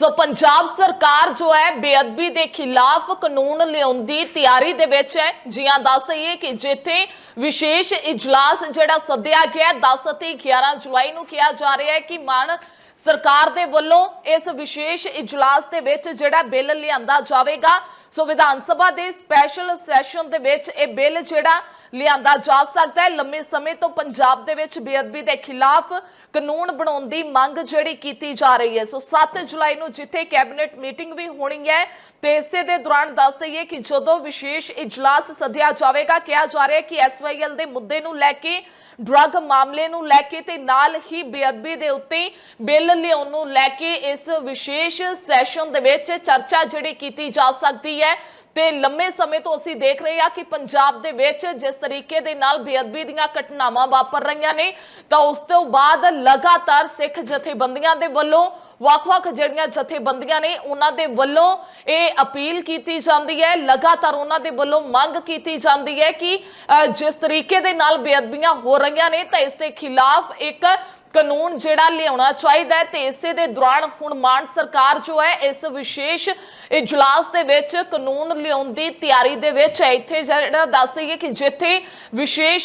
ਸੋ ਪੰਜਾਬ ਸਰਕਾਰ ਜੋ ਹੈ ਬੇਅਦਬੀ ਦੇ ਖਿਲਾਫ ਕਾਨੂੰਨ ਲਿਆਉਣ ਦੀ ਤਿਆਰੀ ਦੇ ਵਿੱਚ ਹੈ। ਜੀਆਂ ਦੱਸ ਦਈਏ ਕਿ ਜਿੱਥੇ ਵਿਸ਼ੇਸ਼ ਇਜਲਾਸ ਜਿਹੜਾ ਸੱਦਿਆ ਗਿਆ ਹੈ, 10 ਅਤੇ 11 ਜੁਲਾਈ ਨੂੰ ਕਿਹਾ ਜਾ ਰਿਹਾ ਹੈ ਕਿ ਮਾਨ ਸਰਕਾਰ ਦੇ ਵੱਲੋਂ ਇਸ ਵਿਸ਼ੇਸ਼ ਇਜਲਾਸ ਦੇ ਵਿੱਚ ਜਿਹੜਾ ਬਿੱਲ ਲਿਆਂਦਾ ਜਾਵੇਗਾ। ਸੋ ਵਿਧਾਨ ਸਭਾ ਦੇ ਸਪੈਸ਼ਲ ਸੈਸ਼ਨ ਦੇ ਵਿੱਚ ਇਹ ਬਿੱਲ ਜਿਹੜਾ ਲਿਆਂਦਾ ਜਾ ਸਕਦਾ ਹੈ। ਲੰਮੇ ਸਮੇਂ ਤੋਂ ਪੰਜਾਬ ਦੇ ਵਿੱਚ ਬੇਅਦਬੀ ਦੇ ਖਿਲਾਫ ਕਾਨੂੰਨ ਬਣਾਉਣ ਦੀ ਮੰਗ ਜਿਹੜੀ ਕੀਤੀ ਜਾ ਰਹੀ ਹੈ। ਸੋ 7 ਜੁਲਾਈ ਨੂੰ ਜਿੱਥੇ ਕੈਬਨਿਟ ਮੀਟਿੰਗ ਵੀ ਹੋਣੀ ਹੈ, ਤੇ ਇਸੇ ਦੇ ਦੌਰਾਨ ਦੱਸ ਦਈਏ ਕਿ ਜਦੋਂ ਵਿਸ਼ੇਸ਼ ਇਜਲਾਸ ਸੱਦਿਆ ਜਾਵੇਗਾ, ਕਿਹਾ ਜਾ ਰਿਹਾ ਹੈ ਕਿ ਐਸਵਾਈਐਲ ਦੇ ਮੁੱਦੇ ਨੂੰ ਲੈ ਕੇ, ਡਰੱਗ ਮਾਮਲੇ ਨੂੰ ਲੈ ਕੇ ਤੇ ਨਾਲ ਹੀ ਬੇਅਦਬੀ ਦੇ ਉੱਤੇ ਬਿੱਲ ਲਿਆਉਣ ਨੂੰ ਲੈ ਕੇ ਇਸ ਵਿਸ਼ੇਸ਼ ਸੈਸ਼ਨ ਦੇ ਵਿੱਚ ਚਰਚਾ ਜਿਹੜੀ ਕੀਤੀ ਜਾ ਸਕਦੀ ਹੈ। ਤੇ ਲੰਮੇ ਸਮੇਂ ਤੋਂ ਅਸੀਂ ਦੇਖ ਰਹੇ ਹਾਂ ਕਿ ਪੰਜਾਬ ਦੇ ਵਿੱਚ ਜਿਸ ਤਰੀਕੇ ਦੇ ਨਾਲ ਬੇਅਦਬੀ ਦੀਆਂ ਘਟਨਾਵਾਂ ਵਾਪਰ ਰਹੀਆਂ ਨੇ, ਤਾਂ ਉਸ ਤੋਂ ਬਾਅਦ ਲਗਾਤਾਰ ਸਿੱਖ ਜਥੇਬੰਦੀਆਂ ਦੇ ਵੱਲੋਂ ਵੱਖ-ਵੱਖ ਜਿਹੜੀਆਂ ਜਥੇਬੰਦੀਆਂ ਨੇ, ਉਹਨਾਂ ਦੇ ਵੱਲੋਂ ਇਹ ਅਪੀਲ ਕੀਤੀ ਜਾਂਦੀ ਹੈ, ਲਗਾਤਾਰ ਉਹਨਾਂ ਦੇ ਵੱਲੋਂ ਮੰਗ ਕੀਤੀ ਜਾਂਦੀ ਹੈ ਕਿ ਜਿਸ ਤਰੀਕੇ ਦੇ ਨਾਲ ਬੇਅਦਬੀਆਂ ਹੋ ਰਹੀਆਂ ਨੇ, ਤਾਂ ਇਸ ਦੇ ਖਿਲਾਫ ਇੱਕ ਕਾਨੂੰਨ ਜਿਹੜਾ ਲਿਆਉਣਾ ਚਾਹੀਦਾ ਹੈ ਤੇ ਇਸੇ ਦੇ ਦੌਰਾਨ ਹੁਣ ਮਾਨ ਸਰਕਾਰ ਜੋ ਹੈ ਇਸ ਵਿਸ਼ੇਸ਼ ਇਜਲਾਸ ਦੇ ਵਿੱਚ ਕਾਨੂੰਨ ਲਿਆਉਣ ਦੀ ਤਿਆਰੀ ਦੇ ਵਿੱਚ ਹੈ। ਇੱਥੇ ਜਿਹੜਾ ਦੱਸ ਦਈਏ ਕਿ ਜਿੱਥੇ ਵਿਸ਼ੇਸ਼